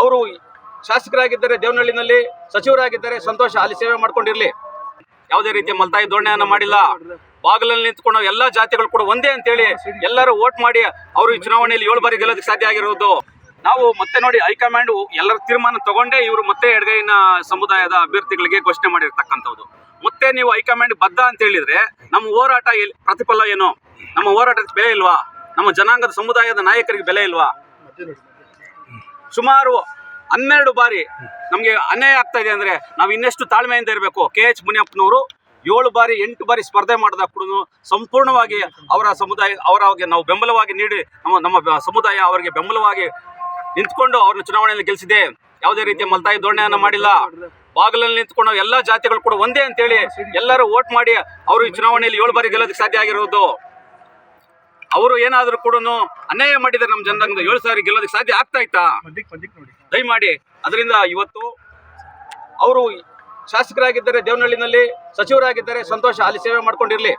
ಅವರು ಶಾಸಕರಾಗಿದ್ದರೆ, ದೇವನಹಳ್ಳಿನಲ್ಲಿ ಸಚಿವರಾಗಿದ್ದರೆ. ಸಂತೋಷ, ಅಲ್ಲಿ ಸೇವೆ ಮಾಡ್ಕೊಂಡಿರಲಿ. ಯಾವುದೇ ರೀತಿಯ ಮಲ್ತಾಯಿ ಧೋರಣೆಯನ್ನು ಮಾಡಿಲ್ಲ. ಬಾಗಿಲಲ್ಲಿ ನಿಂತ್ಕೊಂಡು ಎಲ್ಲಾ ಜಾತಿಗಳು ಕೂಡ ಒಂದೇ ಅಂತೇಳಿ ಎಲ್ಲರೂ ವೋಟ್ ಮಾಡಿ ಅವರು ಈ ಚುನಾವಣೆಯಲ್ಲಿ ಏಳು ಬಾರಿ ಗೆಲ್ಲೋದಕ್ಕೆ ಸಾಧ್ಯ ಆಗಿರೋದು. ನಾವು ಮತ್ತೆ ನೋಡಿ ಹೈಕಮಾಂಡ್ ಎಲ್ಲರ ತೀರ್ಮಾನ ತಗೊಂಡೇ ಇವರು ಮತ್ತೆ ಎಡಗೈನ ಸಮುದಾಯದ ಅಭ್ಯರ್ಥಿಗಳಿಗೆ ಘೋಷಣೆ ಮಾಡಿರ್ತಕ್ಕಂಥದ್ದು ಮತ್ತೆ ನೀವು ಹೈಕಮಾಂಡ್ ಬದ್ಧ ಅಂತ ಹೇಳಿದ್ರೆ ನಮ್ಮ ಹೋರಾಟ ಪ್ರತಿಫಲ ಏನು? ನಮ್ಮ ಹೋರಾಟದ ಬೆಲೆ ಇಲ್ವಾ? ನಮ್ಮ ಜನಾಂಗದ ಸಮುದಾಯದ ನಾಯಕರಿಗೆ ಬೆಲೆ ಇಲ್ವಾ? ಸುಮಾರು ಹನ್ನೆರಡು ಬಾರಿ ನಮಗೆ ಅನ್ಯಾಯ ಆಗ್ತಾ ಇದೆ ಅಂದ್ರೆ ನಾವು ಇನ್ನೆಷ್ಟು ತಾಳ್ಮೆಯಿಂದ ಇರಬೇಕು. ಕೆ ಎಚ್ ಮುನಿಯಪ್ಪನವರು ಏಳು ಬಾರಿ, ಎಂಟು ಬಾರಿ ಸ್ಪರ್ಧೆ ಮಾಡಿದ ಕೂಡ ಸಂಪೂರ್ಣವಾಗಿ ಅವರ ಸಮುದಾಯ ಅವರಿಗೆ ನಾವು ಬೆಂಬಲವಾಗಿ ನೀಡಿ ನಮ್ಮ ನಮ್ಮ ಸಮುದಾಯ ಅವರಿಗೆ ಬೆಂಬಲವಾಗಿ ನಿಂತ್ಕೊಂಡು ಅವ್ರನ್ನ ಚುನಾವಣೆಯಲ್ಲಿ ಗೆಲ್ಲಿಸಿದೆ ಯಾವುದೇ ರೀತಿಯ ಮಲ್ತಾಯಿ ಧೋರಣೆಯನ್ನು ಮಾಡಿಲ್ಲ. ಬಾಗಿಲಲ್ಲಿ ನಿಂತ್ಕೊಂಡು ಎಲ್ಲಾ ಜಾತಿಗಳು ಕೂಡ ಒಂದೇ ಅಂತೇಳಿ ಎಲ್ಲರೂ ವೋಟ್ ಮಾಡಿ ಅವರು ಈ ಚುನಾವಣೆಯಲ್ಲಿ ಏಳು ಬಾರಿ ಗೆಲ್ಲೋದಕ್ಕೆ ಸಾಧ್ಯ ಆಗಿರೋದು. ಅವರು ಏನಾದರೂ ಕೂಡ ಅನ್ಯಾಯ ಮಾಡಿದರೆ ನಮ್ಮ ಜನರಂಗ ಏಳು ಸಾವಿರ ಗೆಲ್ಲೋದಕ್ಕೆ ಸಾಧ್ಯ ಆಗ್ತಾ ಇತ್ತಾ? ದಯಮಾಡಿ ಅದರಿಂದ ಇವತ್ತು ಅವರು ಶಾಸಕರಾಗಿದ್ದಾರೆ ದೇವನಹಳ್ಳಿನಲ್ಲಿ ಸಚಿವರಾಗಿದ್ದಾರೆ ಸಂತೋಷ ಅಲ್ಲಿ ಸೇವೆ ಮಾಡ್ಕೊಂಡಿರ್ಲಿ.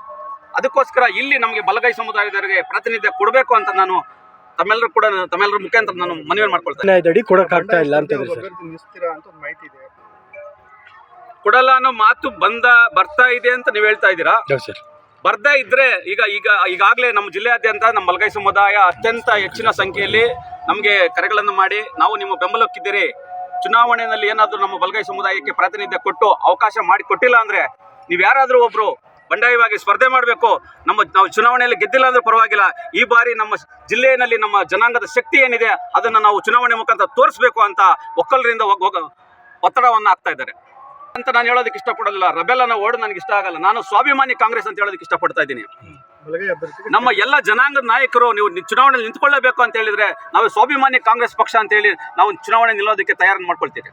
ಅದಕ್ಕೋಸ್ಕರ ಇಲ್ಲಿ ನಮಗೆ ಬಲಗೈ ಸಮುದಾಯದವರಿಗೆ ಪ್ರಾತಿನಿಧ್ಯ ಕೊಡಬೇಕು ಅಂತ ನಾನು ತಮ್ಮೆಲ್ಲರೂ ಕೂಡ ತಮ್ಮೆಲ್ಲರ ಮುಖಾಂತರ ನಾನು ಮನವಿ ಮಾಡ್ಕೊಳ್ತೇನೆ. ನ್ಯಾಯದಡಿ ಕೊಡಕ್ ಆಗ್ತಾ ಇಲ್ಲ ಅಂತ ಮಾಹಿತಿ ಇದೆ. ಕೊಡಲ್ಲ ಅನ್ನೋ ಮಾತು ಬಂದ ಬರ್ತಾ ಇದೆ ಅಂತ ನೀವು ಹೇಳ್ತಾ ಇದ್ದೀರಾ? ಸರ್. ಬರ್ದೇ ಇದ್ರೆ ಈಗ ಈಗ, ಈಗಾಗಲೇ ನಮ್ಮ ಜಿಲ್ಲೆಯಾದ್ಯಂತ ನಮ್ಮ ಮಲಗೈ ಸಮುದಾಯ ಅತ್ಯಂತ ಹೆಚ್ಚಿನ ಸಂಖ್ಯೆಯಲ್ಲಿ ನಮಗೆ ಕರೆಗಳನ್ನು ಮಾಡಿ ನಾವು ನಿಮ್ಮ ಬೆಂಬಲಕ್ಕಿದ್ದೀರಿ. ಚುನಾವಣೆಯಲ್ಲಿ ಏನಾದರೂ ನಮ್ಮ ಬಲಗೈ ಸಮುದಾಯಕ್ಕೆ ಪ್ರಾತಿನಿಧ್ಯ ಕೊಟ್ಟು ಅವಕಾಶ ಮಾಡಿ ಕೊಟ್ಟಿಲ್ಲ ಅಂದ್ರೆ ನೀವು ಯಾರಾದರೂ ಒಬ್ರು ಬಂಡಾಯವಾಗಿ ಸ್ಪರ್ಧೆ ಮಾಡಬೇಕು, ನಮ್ಮ ನಾವು ಚುನಾವಣೆಯಲ್ಲಿ ಗೆದ್ದಿಲ್ಲ ಅಂದ್ರೆ ಪರವಾಗಿಲ್ಲ. ಈ ಬಾರಿ ನಮ್ಮ ಜಿಲ್ಲೆಯಲ್ಲಿ ನಮ್ಮ ಜನಾಂಗದ ಶಕ್ತಿ ಏನಿದೆ ಅದನ್ನು ನಾವು ಚುನಾವಣೆ ಮುಖಾಂತರ ತೋರಿಸಬೇಕು ಅಂತ ಒಕ್ಕಲರಿಂದ ಒತ್ತಡವನ್ನು ಆಗ್ತಾ ಇದ್ದಾರೆ. ಅಂತ ನಾನು ಹೇಳೋದಕ್ಕೆ ಇಷ್ಟಪಡೋದಿಲ್ಲ. ರಬೆಲ್ ಅನ್ನೋ ವರ್ಡ್ ನನಗೆ ಇಷ್ಟ ಆಗಲ್ಲ. ನಾನು ಸ್ವಾಭಿಮಾನಿ ಕಾಂಗ್ರೆಸ್ ಅಂತ ಹೇಳೋದಕ್ಕೆ ಇಷ್ಟಪಡ್ತಾ ಇದ್ದೀನಿ. ನಮ್ಮ ಎಲ್ಲ ಜನಾಂಗದ ನಾಯಕರು ನೀವು ಚುನಾವಣೆ ಚುನಾವಣೆಯಲ್ಲಿ ನಿಂತ್ಕೊಳ್ಳಬೇಕು ಅಂತ ಹೇಳಿದ್ರೆ ನಾವು ಸ್ವಾಭಿಮಾನಿ ಕಾಂಗ್ರೆಸ್ ಪಕ್ಷ ಅಂತ ಹೇಳಿ ನಾವು ಚುನಾವಣೆ ನಿಲ್ಲೋದಕ್ಕೆ ತಯಾರು ಮಾಡ್ಕೊಳ್ತೀವಿ.